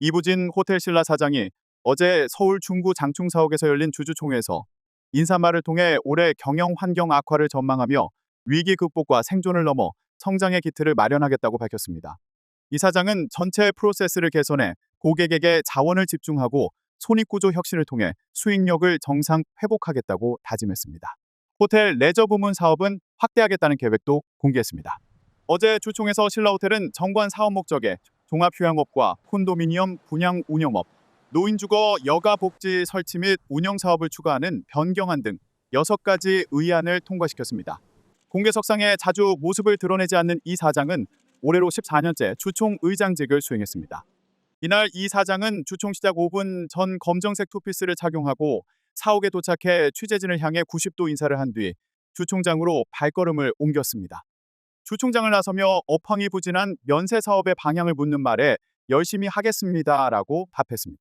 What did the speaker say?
이부진 호텔신라 사장이 어제 서울 중구 장충사옥에서 열린 주주총회에서 인사말을 통해 올해 경영 환경 악화를 전망하며 위기 극복과 생존을 넘어 성장의 기틀을 마련하겠다고 밝혔습니다. 이 사장은 전체 프로세스를 개선해 고객에게 자원을 집중하고 손익구조 혁신을 통해 수익력을 정상 회복하겠다고 다짐했습니다. 호텔 레저 부문 사업은 확대하겠다는 계획도 공개했습니다. 어제 주총에서 신라호텔은 정관 사업 목적에 종합휴양업과 콘도미니엄 분양 운영업, 노인주거 여가 복지 설치 및 운영 사업을 추가하는 변경안 등 6가지 의안을 통과시켰습니다. 공개석상에 자주 모습을 드러내지 않는 이 사장은 올해로 14년째 주총 의장직을 수행했습니다. 이날 이 사장은 주총 시작 5분 전 검정색 투피스를 착용하고 사옥에 도착해 취재진을 향해 90도 인사를 한 뒤 주총장으로 발걸음을 옮겼습니다. 주총장을 나서며 업황이 부진한 면세 사업의 방향을 묻는 말에 열심히 하겠습니다라고 답했습니다.